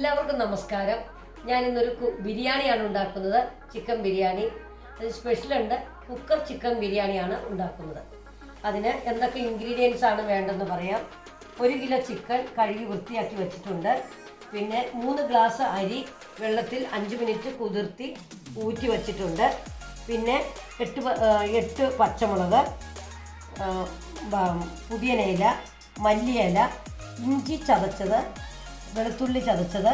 എല്ലാവർക്കും നമസ്കാരം. ഞാൻ ഇന്നൊരു ബിരിയാണിയാണ് ഉണ്ടാക്കുന്നത്. ചിക്കൻ ബിരിയാണി. അത് സ്പെഷ്യലുണ്ട്. കുക്കർ ചിക്കൻ ബിരിയാണിയാണ് ഉണ്ടാക്കുന്നത്. അതിന് എന്തൊക്കെ ഇൻഗ്രീഡിയൻസ് ആണ് വേണ്ടതെന്ന് പറയാം. ഒരു കിലോ ചിക്കൻ കഴുകി വൃത്തിയാക്കി വെച്ചിട്ടുണ്ട്. പിന്നെ മൂന്ന് ഗ്ലാസ് അരി വെള്ളത്തിൽ അഞ്ച് മിനിറ്റ് കുതിർത്തി ഊറ്റി വച്ചിട്ടുണ്ട്. പിന്നെ എട്ട് എട്ട് പച്ചമുളക് പുതിയനയില മല്ലിയില ഇഞ്ചി ചതച്ചത് വെളുത്തുള്ളി ചതച്ചത്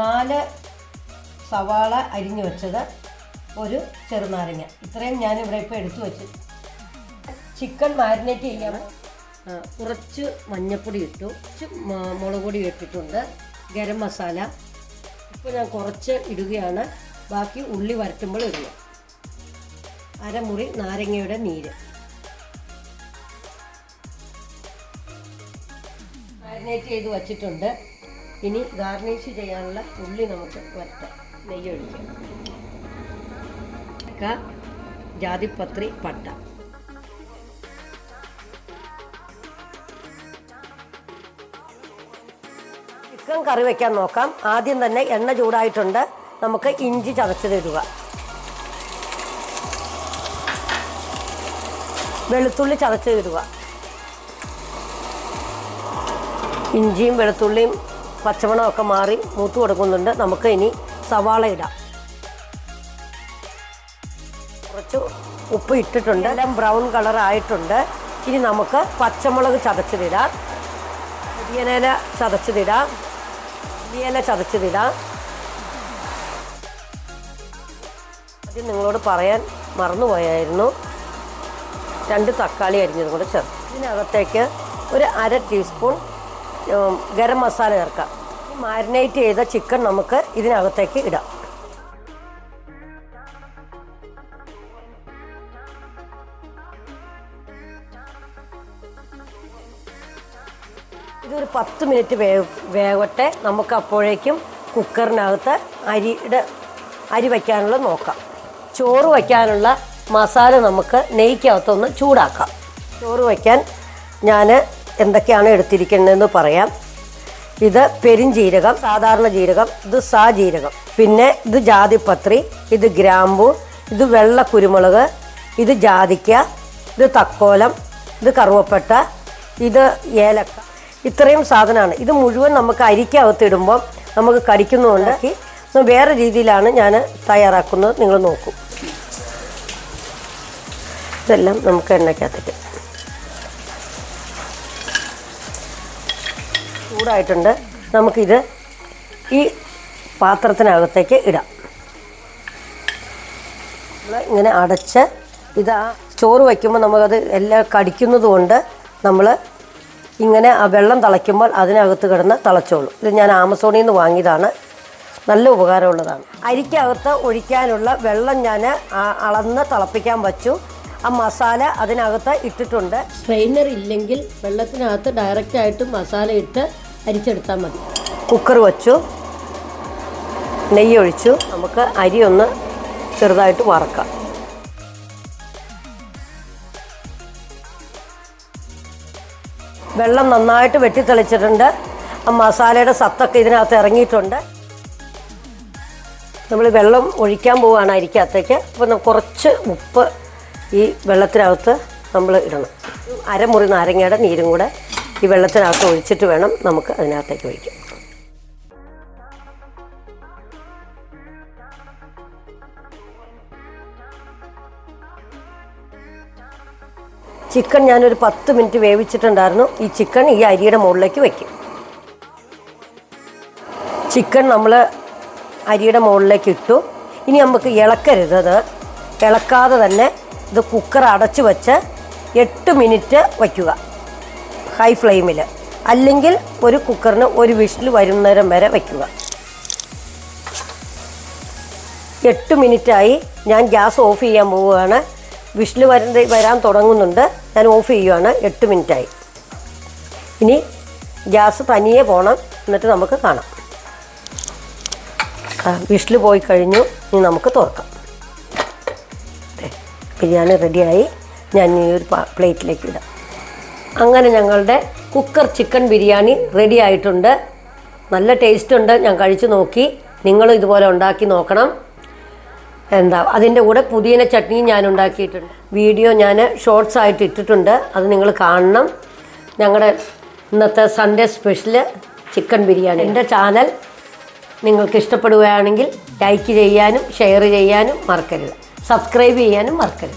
നാല് സവാള അരിഞ്ഞു വെച്ചത് ഒരു ചെറുനാരങ്ങ. ഇത്രയും ഞാൻ ഇവിടെ ഇപ്പോൾ എടുത്തു വെച്ചു. ചിക്കൻ മാരിനേറ്റ് ചെയ്യാൻ കുറച്ച് മഞ്ഞൾപ്പൊടി ഇട്ടു. കുറച്ച് മുളക് പൊടി ഇട്ടിട്ടുണ്ട്. ഗരം മസാല. ഇപ്പോൾ ഞാൻ കുറച്ച് ഇടുകയാണ്. ബാക്കി ഉള്ളി വരട്ടുമ്പോൾ ഇടുക അരമുറി നാരങ്ങയുടെ നീര്. മാരിനേറ്റ് ചെയ്ത് വച്ചിട്ടുണ്ട്. ഇനി ഗാർണിഷ് ചെയ്യാനുള്ള ഉള്ളി നമുക്ക് വരട്ടാം നെയ്യ് ഒഴിക്കാം ചക്ക, ജാതിപത്രി പട്ട. ചിക്കൻ കറി വെക്കാൻ നോക്കാം. ആദ്യം തന്നെ എണ്ണ ചൂടായിട്ടുണ്ട്. നമുക്ക് ഇഞ്ചി ചതച്ചത് ഇടുക വെളുത്തുള്ളി ചതച്ചത് ഇടുക ഇഞ്ചിയും വെളുത്തുള്ളിയും പച്ചമണമൊക്കെ മാറി മൂത്ത് കൊടുക്കുന്നുണ്ട്. നമുക്ക് ഇനി സവാള ഇടാം. കുറച്ച് ഉപ്പ് ഇട്ടിട്ടുണ്ട്. എല്ലാം ബ്രൗൺ കളർ ആയിട്ടുണ്ട്. ഇനി നമുക്ക് പച്ചമുളക് ചതച്ചതിടാം. പുതിയനേല ചതച്ചതിടാം. പുതിയല ചതച്ചതിടാം. ആദ്യം നിങ്ങളോട് പറയാൻ മറന്നുപോയായിരുന്നു. രണ്ട് തക്കാളി അരിഞ്ഞതും കൂടെ ചേർത്ത്. ഇതിനകത്തേക്ക് ഒരു അര ടീസ്പൂൺ ഗരം മസാല ചേർക്കാം. മാരിനേറ്റ് ചെയ്ത ചിക്കൻ നമുക്ക് ഇതിനകത്തേക്ക് ഇടാം. ഇതൊരു പത്ത് മിനിറ്റ് വേവ് വേവട്ടെ. നമുക്ക് അപ്പോഴേക്കും കുക്കറിനകത്ത് അരിയുടെ അരി വയ്ക്കാനുള്ളത് നോക്കാം. ചോറ് വയ്ക്കാനുള്ള മസാല നമുക്ക് നെയ്ക്കകത്തൊന്ന് ചൂടാക്കാം. ചോറ് വയ്ക്കാൻ ഞാൻ എന്തൊക്കെയാണ് എടുത്തിരിക്കുന്നതെന്ന് പറയാം. ഇത് പെരിഞ്ജീരകം സാധാരണ ജീരകം ഇത് സാ ജീരകം. പിന്നെ ഇത് ജാതിപത്രി ഇത് ഗ്രാമ്പു ഇത് വെള്ള കുരുമുളക് ഇത് ജാതിക്ക ഇത് തക്കോലം ഇത് കറുവപ്പട്ട ഇത് ഏലക്ക. ഇത്രയും സാധനമാണ്. ഇത് മുഴുവൻ നമുക്ക് അരിക്കകത്ത് ഇടുമ്പോൾ നമുക്ക് കരിക്കുന്നതുകൊണ്ട് ഇത് വേറെ രീതിയിലാണ് ഞാൻ തയ്യാറാക്കുന്നത്. നിങ്ങൾ നോക്കൂ. ഇതെല്ലാം നമുക്ക് എണ്ണയ്ക്കകത്തേക്ക് ചൂടായിട്ടുണ്ട്. നമുക്കിത് ഈ പാത്രത്തിനകത്തേക്ക് ഇടാം. നമ്മൾ ഇങ്ങനെ അടച്ച് ഇത് ആ ചോറ് വയ്ക്കുമ്പോൾ നമുക്കത് എല്ലാം കടിക്കുന്നത് കൊണ്ട് നമ്മൾ ഇങ്ങനെ ആ വെള്ളം തിളയ്ക്കുമ്പോൾ അതിനകത്ത് കിടന്ന് തിളച്ചോളൂ. ഇത് ഞാൻ ആമസോണിൽ നിന്ന് വാങ്ങിയതാണ്. നല്ല ഉപകാരമുള്ളതാണ്. അരിക്കകത്ത് ഒഴിക്കാനുള്ള വെള്ളം ഞാൻ അളന്ന് തിളപ്പിക്കാൻ വച്ചു. ആ മസാല അതിനകത്ത് ഇട്ടിട്ടുണ്ട്. സ്ട്രെയിനർ ഇല്ലെങ്കിൽ വെള്ളത്തിനകത്ത് ഡയറക്റ്റായിട്ട് മസാല ഇട്ട് അരിച്ചെടുത്താൽ മതി. കുക്കർ വച്ചു. നെയ്യ് ഒഴിച്ചു നമുക്ക് അരി ഒന്ന് ചെറുതായിട്ട് വറക്കാം. വെള്ളം നന്നായിട്ട് വെട്ടിത്തെളിച്ചിട്ടുണ്ട് ആ മസാലയുടെ സത്തൊക്കെ ഇതിനകത്ത് ഇറങ്ങിയിട്ടുണ്ട്. നമ്മൾ വെള്ളം ഒഴിക്കാൻ പോവുകയാണ് അരിക്കകത്തേക്ക്. അപ്പോൾ കുറച്ച് ഉപ്പ് ഈ വെള്ളത്തിനകത്ത് നമ്മൾ ഇടണം. അരമുറി നാരങ്ങയുടെ നീരും കൂടെ ഈ വെള്ളത്തിനകത്ത് ഒഴിച്ചിട്ട് വേണം നമുക്ക് അതിനകത്തേക്ക് ഒഴിക്കാം. ചിക്കൻ ഞാനൊരു പത്ത് മിനിറ്റ് വേവിച്ചിട്ടുണ്ടായിരുന്നു. ഈ ചിക്കൻ ഈ അരിയുടെ മുകളിലേക്ക് വയ്ക്കും ചിക്കൻ നമ്മൾ അരിയുടെ മുകളിലേക്ക് ഇട്ടു. ഇനി നമുക്ക് ഇളക്കരുത് ഇളക്കാതെ തന്നെ ഇത് കുക്കർ അടച്ചു വെച്ച് എട്ട് മിനിറ്റ് വയ്ക്കുക. ഹൈ ഫ്ലെയിമിൽ അല്ലെങ്കിൽ ഒരു കുക്കറിന് ഒരു വിഷിൽ വരുന്നേരം വരെ വയ്ക്കുക എട്ട് മിനിറ്റായി ഞാൻ ഗ്യാസ് ഓഫ് ചെയ്യാൻ പോവുകയാണ്. വിഷിൽ വരുന്ന വരാൻ തുടങ്ങുന്നുണ്ട്. ഞാൻ ഓഫ് ചെയ്യുകയാണ് എട്ട് മിനിറ്റായി. ഇനി ഗ്യാസ് തനിയെ പോകണം എന്നിട്ട് നമുക്ക് കാണാം. വിഷിൽ പോയി കഴിഞ്ഞു. ഇനി നമുക്ക് തുറക്കാം. ബിരിയാണി റെഡിയായി. ഞാൻ ഈ ഒരു പ്ലേറ്റിലേക്ക് ഇടാം. അങ്ങനെ ഞങ്ങളുടെ കുക്കർ ചിക്കൻ ബിരിയാണി റെഡി ആയിട്ടുണ്ട്. നല്ല ടേസ്റ്റ് ഉണ്ട്. ഞാൻ കഴിച്ചു നോക്കി. നിങ്ങളും ഇതുപോലെ ഉണ്ടാക്കി നോക്കണം. എന്താ അതിന്റെ കൂടെ പുതിയന ചട്നിയും ഞാൻ ഉണ്ടാക്കിയിട്ടുണ്ട്. വീഡിയോ ഞാൻ ഷോർട്സ് ആയിട്ട് ഇട്ടിട്ടുണ്ട്. അത് നിങ്ങൾ കാണണം. ഞങ്ങളുടെ ഇന്നത്തെ സൺഡേ സ്പെഷ്യൽ ചിക്കൻ ബിരിയാണി. എന്റെ ചാനൽ നിങ്ങൾക്ക് ഇഷ്ടപ്പെടുകയാണെങ്കിൽ ലൈക്ക് ചെയ്യാനും ഷെയർ ചെയ്യാനും മറക്കരുത്. സബ്സ്ക്രൈബ് ചെയ്യാനും മറക്കരുത്.